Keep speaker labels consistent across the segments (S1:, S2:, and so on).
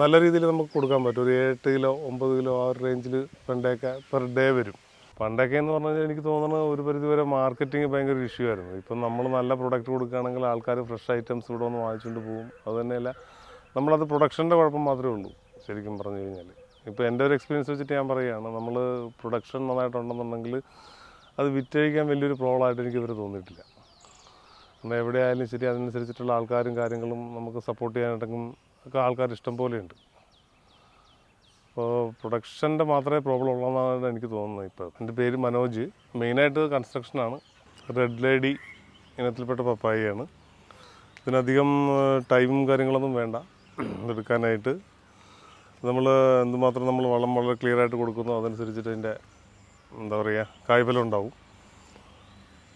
S1: നല്ല രീതിയിൽ നമുക്ക് കൊടുക്കാൻ പറ്റും. ഒരു എട്ട് കിലോ ഒമ്പത് കിലോ ആ ഒരു റേഞ്ചിൽ വെണ്ടയൊക്കെ പെർ ഡേ വരും. പണ്ടൊക്കെ എന്ന് പറഞ്ഞാൽ എനിക്ക് തോന്നുന്നത് ഒരു പരിധിവരെ മാർക്കറ്റിംഗ് ഭയങ്കര ഇഷ്യൂ ആയിരുന്നു. ഇപ്പം നമ്മൾ നല്ല പ്രൊഡക്റ്റ് കൊടുക്കുകയാണെങ്കിൽ ആൾക്കാർ ഫ്രഷ് ഐറ്റംസ് ഇവിടെ ഒന്ന് വാങ്ങിച്ചുകൊണ്ട് പോകും. അതുതന്നെയല്ല നമ്മളത് പ്രൊഡക്ഷന്റെ കുഴപ്പം മാത്രമേ ഉള്ളൂ ശരിക്കും പറഞ്ഞു കഴിഞ്ഞാൽ ഇപ്പോൾ എന്റെ ഒരു എക്സ്പീരിയൻസ് വെച്ചിട്ട് ഞാൻ പറയുകയാണ് നമ്മൾ പ്രൊഡക്ഷൻ നന്നായിട്ടുണ്ടെന്നുണ്ടെങ്കിൽ അത് വിറ്റഴിക്കാൻ വലിയൊരു പ്രോബ്ലം ആയിട്ട് എനിക്ക് ഇവർ തോന്നിയിട്ടില്ല. കാരണം എവിടെയായാലും ശരി അതിനനുസരിച്ചിട്ടുള്ള ആൾക്കാരും കാര്യങ്ങളും നമുക്ക് സപ്പോർട്ട് ചെയ്യാനായിട്ടെങ്കിലും ഒക്കെ ആൾക്കാർ ഇഷ്ടം പോലെയുണ്ട്. അപ്പോൾ പ്രൊഡക്ഷന്റെ മാത്രമേ പ്രോബ്ലം ഉള്ളതെന്നാണ് എനിക്ക് തോന്നുന്നത് ഇപ്പോൾ എന്റെ പേര് മനോജ്. മെയിനായിട്ട് കൺസ്ട്രക്ഷനാണ് റെഡ് ലേഡി ഇനത്തിൽപ്പെട്ട പപ്പായയാണ്. ഇതിനധികം ടൈമും കാര്യങ്ങളൊന്നും വേണ്ട. എടുക്കാനായിട്ട്. നമ്മൾ എന്തുമാത്രം നമ്മൾ വളം വളരെ ക്ലിയർ ആയിട്ട് കൊടുക്കുന്നു അതനുസരിച്ചിട്ട് അതിന്റെ എന്താ പറയുക കായ്ഫലം ഉണ്ടാവും.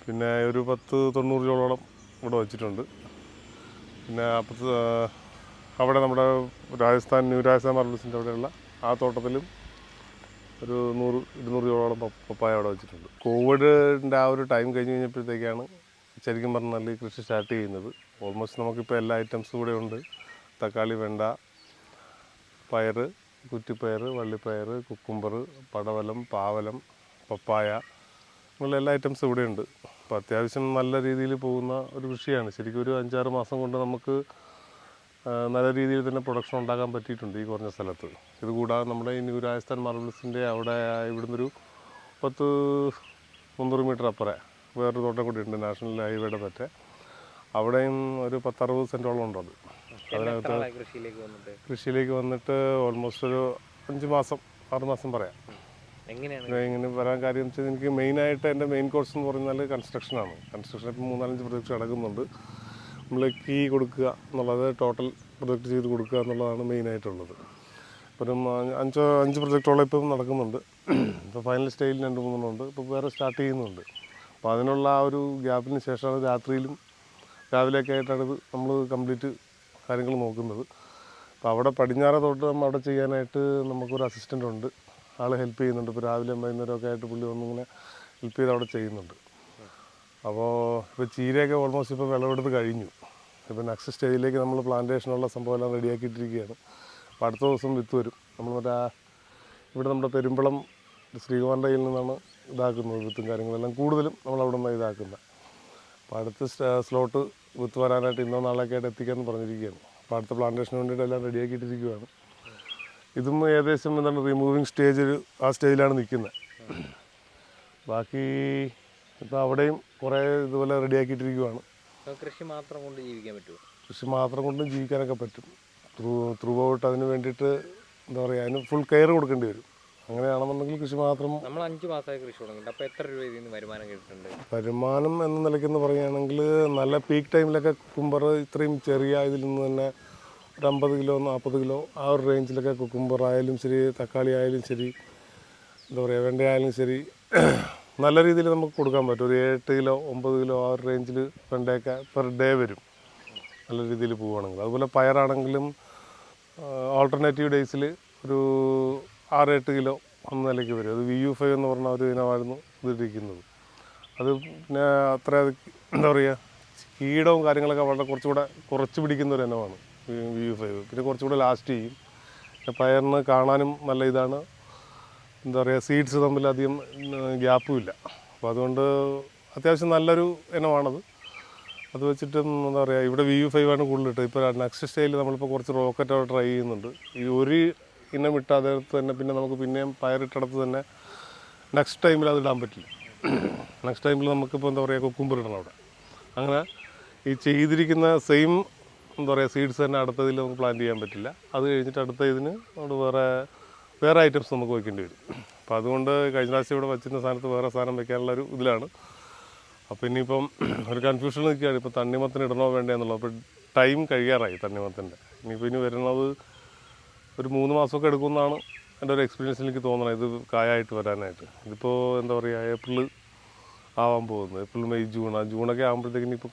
S1: പിന്നെ ഒരു പത്ത് തൊണ്ണൂറ് കിലോളം ഇവിടെ വച്ചിട്ടുണ്ട്. പിന്നെ ആ, അവിടെ നമ്മുടെ രാജസ്ഥാൻ ന്യൂ രാജസ്ഥാൻ മാർബിൾസിന്റെ അവിടെയുള്ള ആ തോട്ടത്തിലും ഒരു നൂറ് ഇരുന്നൂറ് രൂപയോളം പപ്പായ അവിടെ വെച്ചിട്ടുണ്ട്. കോവിഡിന്റെ ആ ഒരു ടൈം കഴിഞ്ഞ് കഴിഞ്ഞപ്പോഴത്തേക്കാണ് ശരിക്കും പറഞ്ഞാൽ ഈ കൃഷി സ്റ്റാർട്ട് ചെയ്യുന്നത്. ഓൾമോസ്റ്റ് നമുക്കിപ്പോൾ എല്ലാ ഐറ്റംസും കൂടെ ഉണ്ട്. തക്കാളി വെണ്ട പയർ കുറ്റിപ്പയർ വള്ളിപ്പയർ കുക്കുംബർ പടവലം പാവലം പപ്പായ അങ്ങനെയുള്ള എല്ലാ ഐറ്റംസും ഇവിടെയുണ്ട് അപ്പോൾ അത്യാവശ്യം നല്ല രീതിയിൽ പോകുന്ന ഒരു കൃഷിയാണ്. ശരിക്കും ഒരു അഞ്ചാറ് മാസം കൊണ്ട് നമുക്ക് നല്ല രീതിയിൽ തന്നെ പ്രൊഡക്ഷൻ ഉണ്ടാക്കാൻ പറ്റിയിട്ടുണ്ട് ഈ കുറഞ്ഞ സ്ഥലത്ത്. ഇത് കൂടാതെ നമ്മുടെ ഈ ന്യൂ രാജസ്ഥാൻ മാർബിൾസിന്റെ അവിടെ ഇവിടുന്ന് ഒരു പത്ത് മുന്നൂറ് മീറ്റർ അപ്പുറം വേറൊരു തോട്ടം കൂടി ഉണ്ട് നാഷണൽ ഹൈവേയുടെ പറ്റേ അവിടെയും ഒരു പത്തറുപത് സെന്റോളം ഉണ്ട് അത്. അതിനകത്ത്
S2: കൃഷിയിലേക്ക് വന്നിട്ട്?
S1: കൃഷിയിലേക്ക് വന്നിട്ട് ഓൾമോസ്റ്റ് ഒരു അഞ്ച് മാസം ആറ് മാസം പറയാം. ഇങ്ങനെ വരാൻ കാര്യം വെച്ചാൽ എനിക്ക് മെയിനായിട്ട് എന്റെ മെയിൻ കോഴ്സ് എന്ന് പറഞ്ഞാൽ കൺസ്ട്രക്ഷനാണ് കൺസ്ട്രക്ഷൻ ഇപ്പം മൂന്നാലഞ്ച് പ്രൊജക്ട് നടക്കുന്നുണ്ട്. നമ്മൾ കീ കൊടുക്കുക എന്നുള്ളത് ടോട്ടൽ പ്രൊജക്റ്റ് ചെയ്ത് കൊടുക്കുക എന്നുള്ളതാണ് മെയിനായിട്ടുള്ളത് ഇപ്പം അഞ്ച് അഞ്ചോ പ്രൊജക്റ്റോളം ഇപ്പം നടക്കുന്നുണ്ട്. ഇപ്പോൾ ഫൈനൽ സ്റ്റേജിൽ രണ്ട് മൂന്നെണ്ണം ഉണ്ട്. ഇപ്പോൾ വേറെ സ്റ്റാർട്ട് ചെയ്യുന്നുണ്ട്. അപ്പോൾ അതിനുള്ള ആ ഒരു ഗ്യാപ്പിന് ശേഷമാണ് രാത്രിയിലും രാവിലെയൊക്കെ ആയിട്ടാണ് ഇത് നമ്മൾ കംപ്ലീറ്റ് കാര്യങ്ങൾ നോക്കുന്നത്. അപ്പോൾ അവിടെ പടിഞ്ഞാറ തോട്ടം അവിടെ ചെയ്യാനായിട്ട് നമുക്കൊരു അസിസ്റ്റന്റ് ഉണ്ട്. ആൾ ഹെൽപ്പ് ചെയ്യുന്നുണ്ട്. ഇപ്പോൾ രാവിലെ വൈകുന്നേരമൊക്കെ ആയിട്ട് പുള്ളി വന്നിങ്ങനെ ഹെൽപ്പ് ചെയ്ത് അവിടെ ചെയ്യുന്നുണ്ട്. അപ്പോൾ ഇപ്പോൾ ചീരയൊക്കെ ഓൾമോസ്റ്റ് ഇപ്പോൾ വിളവെടുത്ത് കഴിഞ്ഞു. ഇപ്പോൾ നെക്സ്റ്റ് സ്റ്റേജിലേക്ക് നമ്മൾ പ്ലാന്റേഷനുള്ള സംഭവം എല്ലാം റെഡിയാക്കിയിട്ടിരിക്കുകയാണ് അപ്പോൾ അടുത്ത ദിവസം വിത്ത് വരും നമ്മൾ മറ്റേ ഇവിടെ നമ്മുടെ പെരുമ്പളം ശ്രീകുമാറിന്റെ കയ്യിൽ നിന്നാണ് ഇതാക്കുന്നത് വിത്തും കാര്യങ്ങളെല്ലാം കൂടുതലും നമ്മൾ അവിടെ നിന്ന് ഇതാക്കുന്നത്. അപ്പോൾ അടുത്ത സ്ലോട്ട് വിത്ത് വരാനായിട്ട് ഇന്നോ നാളെയൊക്കെ ആയിട്ട് എത്തിക്കാമെന്ന് പറഞ്ഞിരിക്കുകയാണ്. അപ്പോൾ അടുത്ത പ്ലാന്റേഷന് വേണ്ടിയിട്ട് എല്ലാം റെഡിയാക്കിയിട്ടിരിക്കുകയാണ് ഇതും ഏകദേശം എന്താണ് റിമൂവിങ് സ്റ്റേജ് ആ സ്റ്റേജിലാണ് നിൽക്കുന്നത്. ബാക്കി ഇപ്പോൾ അവിടെയും കുറേ ഇതുപോലെ റെഡിയാക്കിയിട്ടിരിക്കുകയാണ്
S2: അപ്പോൾ കൃഷി മാത്രം കൊണ്ട് ജീവിക്കാൻ പറ്റുമോ
S1: കൃഷി മാത്രം കൊണ്ടും ജീവിക്കാനൊക്കെ പറ്റും. ത്രൂ ത്രൂ ഔട്ട് അതിന് വേണ്ടിയിട്ട് എന്താ പറയുക അതിന് ഫുൾ കെയർ കൊടുക്കേണ്ടി വരും. അങ്ങനെയാണെന്നുണ്ടെങ്കിൽ കൃഷി മാത്രം
S2: നമ്മൾ അഞ്ച് മാസമായി കൃഷി തുടങ്ങിയിട്ട്. അപ്പോൾ എത്ര രൂപ ഇതിൽ നിന്ന് വരുമാനം കിട്ടിയിട്ടുണ്ട്
S1: വരുമാനം എന്ന നിലയ്ക്കെന്ന് പറയുകയാണെങ്കിൽ നല്ല പീക്ക് ടൈമിലൊക്കെ കുക്കുംബർ ഇത്രയും ചെറിയ ഇതിൽ നിന്ന് തന്നെ ഒരു അമ്പത് കിലോ നാൽപ്പത് കിലോ ആ ഒരു റേഞ്ചിലൊക്കെ കുക്കുംബർ ആയാലും ശരി തക്കാളി ആയാലും ശരി എന്താ പറയുക വെണ്ടയായാലും ശരി നല്ല രീതിയിൽ നമുക്ക് കൊടുക്കാൻ പറ്റും. ഒരു എട്ട് കിലോ ഒമ്പത് കിലോ ആ ഒരു റേഞ്ചിൽ വെണ്ടയൊക്കെ പെർ ഡേ വരും. നല്ല രീതിയിൽ പോവുകയാണെങ്കിൽ. അതുപോലെ പയറാണെങ്കിലും ഓൾട്ടർനേറ്റീവ് ഡേയ്സിൽ ഒരു ആറ് എട്ട് കിലോ എന്ന നിലയ്ക്ക് വരും. അത് വി യു ഫൈവ് എന്ന് പറഞ്ഞ ഒരു ഇനമായിരുന്നു ഇതിരിക്കുന്നത് അത് പിന്നെ അത്ര എന്താ പറയുക കീടവും കാര്യങ്ങളൊക്കെ വളരെ കുറച്ചുകൂടെ കുറച്ച് പിടിക്കുന്ന ഒരു ഇനമാണ് വി യു ഫൈവ് പിന്നെ കുറച്ചുകൂടെ ലാസ്റ്റ് ചെയ്യും. പയറിന് കാണാനും നല്ല ഇതാണ്. എന്താ പറയുക സീഡ്സ് തമ്മിൽ അധികം ഗ്യാപ്പും ഇല്ല അപ്പോൾ അതുകൊണ്ട് അത്യാവശ്യം നല്ലൊരു ഇനമാണത്. അത് വെച്ചിട്ട് എന്താ പറയുക ഇവിടെ വി യു ഫൈവ് ആണ് കൂടുതൽ ഇട്ടത്. ഇപ്പോൾ നെക്സ്റ്റ് സ്റ്റേജിൽ നമ്മളിപ്പോൾ കുറച്ച് റോക്കറ്റ് അവിടെ ട്രൈ ചെയ്യുന്നുണ്ട്. ഈ ഒരു ഇനം ഇട്ട അതിനകത്ത് തന്നെ പിന്നെ നമുക്ക് പിന്നെയും പയറിട്ടടത്ത് തന്നെ നെക്സ്റ്റ് ടൈമിൽ അത് ഇടാൻ പറ്റില്ല. നെക്സ്റ്റ് ടൈമിൽ നമുക്കിപ്പോൾ എന്താ പറയുക കുക്കുംബർ ഇടണം അവിടെ. അങ്ങനെ ഈ ചെയ്തിരിക്കുന്ന സെയിം എന്താ പറയുക സീഡ്സ് തന്നെ അടുത്തതിൽ നമുക്ക് പ്ലാൻ ചെയ്യാൻ പറ്റില്ല. അത് കഴിഞ്ഞിട്ട് അടുത്ത ഇതിന് നമ്മൾ വേറെ വേറെ ഐറ്റംസ് നമുക്ക് വയ്ക്കേണ്ടി വരും. അപ്പോൾ അതുകൊണ്ട് കഴിഞ്ഞ പ്രാവശ്യം ഇവിടെ വെച്ചിരുന്ന സ്ഥാനത്ത് വേറെ സാധനം വെക്കാനുള്ള ഒരു ഇതിലാണ്. അപ്പോൾ ഇനിയിപ്പം ഒരു കൺഫ്യൂഷൻ നിൽക്കുകയാണ്. ഇപ്പോൾ തണ്ണിമത്തിന് ഇടണോ വേണ്ടേ എന്നുള്ളത്. അപ്പോൾ ടൈം കഴിയാറായി തണ്ണിമത്തിന്റെ. ഇനിയിപ്പോൾ ഇനി വരുന്നത് ഒരു മൂന്ന് മാസമൊക്കെ എടുക്കുമെന്നാണ് എന്റെ ഒരു എക്സ്പീരിയൻസ് എനിക്ക് തോന്നണം. ഇത് കായായിട്ട് വരാനായിട്ട്. ഇതിപ്പോൾ എന്താ പറയുക ഏപ്രിൽ ആവാൻ പോകുന്നത്. April May June. ആ ജൂണൊക്കെ ആകുമ്പോഴത്തേക്കിനിപ്പോൾ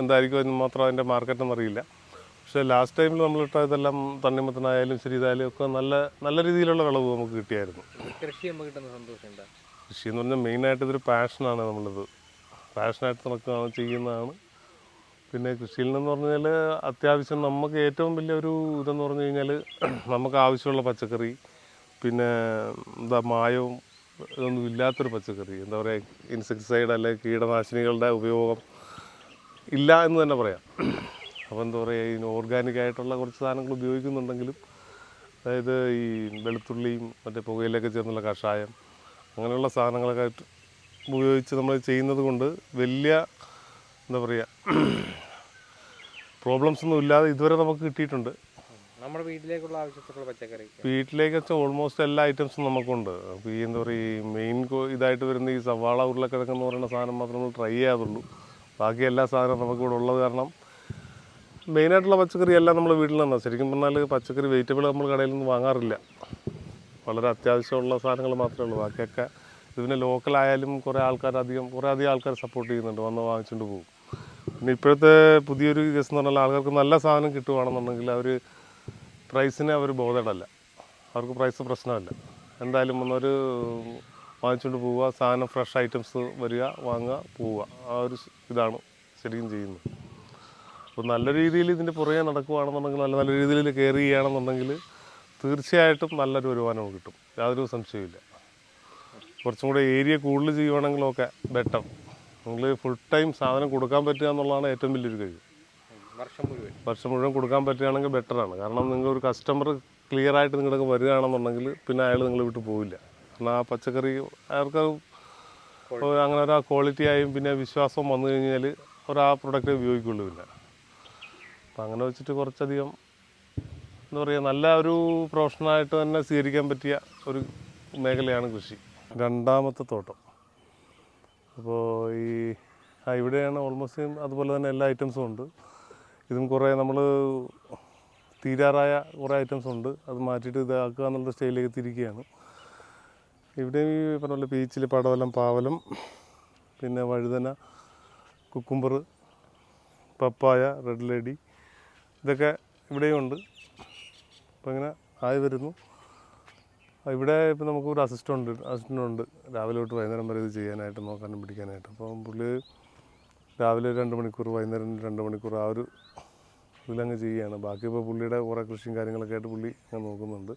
S1: എന്തായിരിക്കും അതിന് മാത്രം അതിന്റെ മാർക്കറ്റ് എന്നറിയില്ല. പക്ഷേ ലാസ്റ്റ് ടൈമിൽ നമ്മളിട്ട ഇതെല്ലാം തണ്ണിമത്തനായാലും ശരി ഇതായാലും ഒക്കെ നല്ല നല്ല രീതിയിലുള്ള വിളവ് നമുക്ക് കിട്ടിയായിരുന്നു.
S2: കൃഷി നമുക്ക് കിട്ടുന്ന സന്തോഷം എന്താ?
S1: കൃഷി എന്ന് പറഞ്ഞാൽ മെയിനായിട്ട് ഇതൊരു പാഷനാണ് നമ്മളിത്. പാഷനായിട്ട് നടക്കുകയാണ് ചെയ്യുന്നതാണ്. പിന്നെ കൃഷിയിൽ നിന്ന് പറഞ്ഞാൽ അത്യാവശ്യം നമുക്ക് ഏറ്റവും വലിയൊരു ഇതെന്ന് പറഞ്ഞു കഴിഞ്ഞാൽ നമുക്ക് ആവശ്യമുള്ള പച്ചക്കറി പിന്നെ എന്താ മായവും ഇതൊന്നും ഇല്ലാത്തൊരു പച്ചക്കറി. എന്താ പറയുക ഇൻസെക്ടിസൈഡ് അല്ലെങ്കിൽ കീടനാശിനികളുടെ ഉപയോഗം ഇല്ല എന്ന് തന്നെ പറയാം. അപ്പോൾ എന്താ പറയുക ഈ ഓർഗാനിക് ആയിട്ടുള്ള കുറച്ച് സാധനങ്ങൾ ഉപയോഗിക്കുന്നുണ്ടെങ്കിലും അതായത് ഈ വെളുത്തുള്ളിയും മറ്റേ പുകയിലൊക്കെ ചേർന്നുള്ള കഷായം അങ്ങനെയുള്ള സാധനങ്ങളൊക്കെ ഉപയോഗിച്ച് നമ്മൾ ചെയ്യുന്നത് കൊണ്ട് വലിയ എന്താ പറയുക പ്രോബ്ലംസ് ഒന്നും ഇല്ലാതെ ഇതുവരെ നമുക്ക് കിട്ടിയിട്ടുണ്ട്.
S2: നമ്മുടെ വീട്ടിലേക്കുള്ള ആവശ്യത്തിലുള്ള പച്ചക്കറി.
S1: വീട്ടിലേക്ക് വെച്ചാൽ ഓൾമോസ്റ്റ് എല്ലാ ഐറ്റംസും നമുക്കുണ്ട്. അപ്പോൾ ഈ എന്താ പറയുക ഈ മെയിൻ ഇതായിട്ട് വരുന്ന ഈ സവാള ഉരുളക്കിഴങ്ങ് എന്ന് പറയുന്ന സാധനം മാത്രം നമ്മൾ ട്രൈ ചെയ്യാതുള്ളൂ. ബാക്കി എല്ലാ സാധനവും നമുക്കിവിടെ ഉള്ളത് കാരണം മെയിനായിട്ടുള്ള പച്ചക്കറി എല്ലാം നമ്മൾ വീട്ടിൽ നിന്നാണ്. ശരിക്കും പറഞ്ഞാൽ പച്ചക്കറി വെജിറ്റബിൾ നമ്മൾ കടയിൽ നിന്ന് വാങ്ങാറില്ല. വളരെ അത്യാവശ്യമുള്ള സാധനങ്ങൾ മാത്രമേ ഉള്ളൂ. ബാക്കിയൊക്കെ ഇതിന് ലോക്കലായാലും കുറേ ആൾക്കാർ അധികം കുറേ അധികം ആൾക്കാർ സപ്പോർട്ട് ചെയ്യുന്നുണ്ട്. വന്ന് വാങ്ങിച്ചുകൊണ്ട് പോകും. പിന്നെ ഇപ്പോഴത്തെ പുതിയൊരു കേസ് എന്ന് പറഞ്ഞാൽ ആൾക്കാർക്ക് നല്ല സാധനം കിട്ടുകയാണെന്നുണ്ടെങ്കിൽ അവർ പ്രൈസിനെ അവർ ബോധേഡല്ല. അവർക്ക് പ്രൈസ് പ്രശ്നമല്ല. എന്തായാലും വന്നൊരു വാങ്ങിച്ചുകൊണ്ട് പോവുക. സാധനം ഫ്രഷ് ഐറ്റംസ് വരിക വാങ്ങുക പോവുക. ആ ഒരു ഇതാണ് ശരിക്കും ചെയ്യുന്നത്. അപ്പോൾ നല്ല രീതിയിൽ ഇതിന്റെ പുറകെ നടക്കുകയാണെന്നുണ്ടെങ്കിൽ നല്ല നല്ല രീതിയിൽ കെയർ ചെയ്യുകയാണെന്നുണ്ടെങ്കിൽ തീർച്ചയായിട്ടും നല്ലൊരു വരുമാനം കിട്ടും. യാതൊരു സംശയമില്ല കുറച്ചും കൂടെ ഏരിയ കൂടുതൽ ചെയ്യുവാണെങ്കിലൊക്കെ ബെറ്റർ നിങ്ങൾ ഫുൾ ടൈം സാധനം കൊടുക്കാൻ പറ്റുക എന്നുള്ളതാണ് ഏറ്റവും വലിയൊരു കഴിവ്.
S2: വർഷം മുഴുവൻ.
S1: വർഷം മുഴുവൻ കൊടുക്കാൻ പറ്റുകയാണെങ്കിൽ ബെറ്ററാണ് കാരണം നിങ്ങൾ ഒരു കസ്റ്റമർ ക്ലിയർ ആയിട്ട് നിങ്ങൾക്ക് വരികയാണെന്നുണ്ടെങ്കിൽ പിന്നെ അയാൾ നിങ്ങൾ വിട്ടു പോവില്ല. കാരണം ആ പച്ചക്കറി അയാൾക്ക് അങ്ങനെ ഒരു ആ ക്വാളിറ്റി ആയും പിന്നെ വിശ്വാസം വന്നു കഴിഞ്ഞാൽ അവർ ആ പ്രൊഡക്റ്റ് ഉപയോഗിക്കുള്ളൂ പിന്നെ. അപ്പം അങ്ങനെ വെച്ചിട്ട് കുറച്ചധികം എന്താ പറയുക നല്ല ഒരു പ്രൊഫഷനായിട്ട് തന്നെ സ്വീകരിക്കാൻ പറ്റിയ ഒരു മേഖലയാണ് കൃഷി. രണ്ടാമത്തെ തോട്ടം. അപ്പോൾ ഈ ഇവിടെയാണ് ഓൾമോസ്റ്റ് അതുപോലെ തന്നെ എല്ലാ ഐറ്റംസും ഉണ്ട്. ഇതും കുറേ നമ്മൾ തീരാറായ കുറേ ഐറ്റംസ് ഉണ്ട്. അത് മാറ്റിയിട്ട് ഇതാക്കുക എന്നുള്ള സ്റ്റൈലിലേക്ക് തിരിക്കുകയാണ്. ഇവിടെ ഈ പറഞ്ഞ പോലെ പീച്ചിൽ പടവലം പാവലം പിന്നെ വഴുതന കുക്കുംബർ പപ്പായ റെഡ് ലേഡി ഇതൊക്കെ ഇവിടെയും ഉണ്ട് അപ്പോൾ ഇങ്ങനെ ആയി വരുന്നു. ഇവിടെ ഇപ്പോൾ നമുക്ക് ഒരു അസിസ്റ്റന്റ് ഉണ്ട് അസിസ്റ്റന്റ് ഉണ്ട്. രാവിലെ തൊട്ട് വൈകുന്നേരം വരെ ഇത് ചെയ്യാനായിട്ട് നോക്കാനും പിടിക്കാനായിട്ട്. അപ്പം പുള്ളി രാവിലെ രണ്ട് മണിക്കൂർ വൈകുന്നേരം രണ്ട് മണിക്കൂർ ആ ഒരു ഇതിലങ്ങ് ചെയ്യുകയാണ്. ബാക്കി ഇപ്പോൾ പുള്ളിയുടെ കുറേ കൃഷിയും കാര്യങ്ങളൊക്കെ ആയിട്ട് പുള്ളി ഞാൻ നോക്കുന്നുണ്ട്.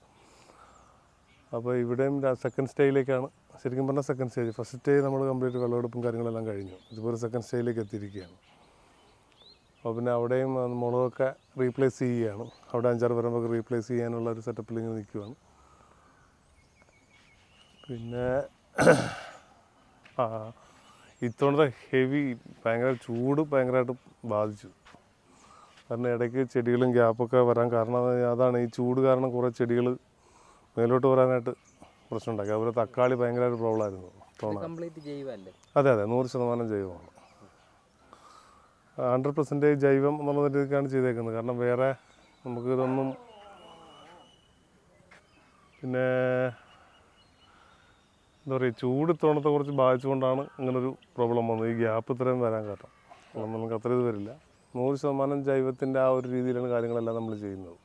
S1: അപ്പോൾ ഇവിടെയും സെക്കൻഡ് സ്റ്റേജിലേക്കാണ് ശരിക്കും പറഞ്ഞാൽ സെക്കൻഡ് സ്റ്റേജ് ഫസ്റ്റ് സ്റ്റേജ് നമ്മൾ കംപ്ലീറ്റ് വിളവെടുപ്പും കാര്യങ്ങളെല്ലാം കഴിഞ്ഞു. ഒരു സെക്കൻഡ് സ്റ്റേജിലേക്ക് എത്തിയിരിക്കുകയാണ്. അപ്പോൾ പിന്നെ അവിടെയും മുളകൊക്കെ റീപ്ലേസ് ചെയ്യുകയാണ്. അവിടെ അഞ്ചാറ് വരുമ്പോൾ റീപ്ലേസ് ചെയ്യാനുള്ള ഒരു സെറ്റപ്പിൽ ഇങ്ങനെ നിൽക്കുകയാണ് പിന്നെ ആ ഇത്തവണത്തെ ഹെവി ഭയങ്കര ചൂട് ഭയങ്കരമായിട്ട് ബാധിച്ചു. കാരണം ഇടയ്ക്ക് ചെടികളും ഗ്യാപ്പൊക്കെ വരാൻ കാരണം അത് അതാണ് ഈ ചൂട് കാരണം കുറേ ചെടികൾ മേലോട്ട് വരാനായിട്ട് പ്രശ്നമുണ്ടാക്കി അതുപോലെ തക്കാളി ഭയങ്കര ഒരു പ്രോബ്ലം ആയിരുന്നു അതെ അതെ നൂറ് ശതമാനം ജൈവമാണ്. ഹൺഡ്രഡ് പെർസെന്റേജ് ജൈവം എന്നുള്ള രീതിക്കാണ് ചെയ്തേക്കുന്നത്. കാരണം വേറെ നമുക്ക് ഇതൊന്നും പിന്നെ എന്താ പറയുക ചൂട് ഇത്തവണത്തെ കുറച്ച് ബാധിച്ചുകൊണ്ടാണ് ഇങ്ങനൊരു പ്രോബ്ലം വന്നത്. ഈ ഗ്യാപ്പ് ഇത്രയും വരാൻ കാരണം. നമുക്ക് അത്ര ഇത് വരില്ല. നൂറ് ശതമാനം ജൈവത്തിന്റെ ആ ഒരു രീതിയിലാണ് കാര്യങ്ങളെല്ലാം നമ്മൾ ചെയ്യുന്നത്.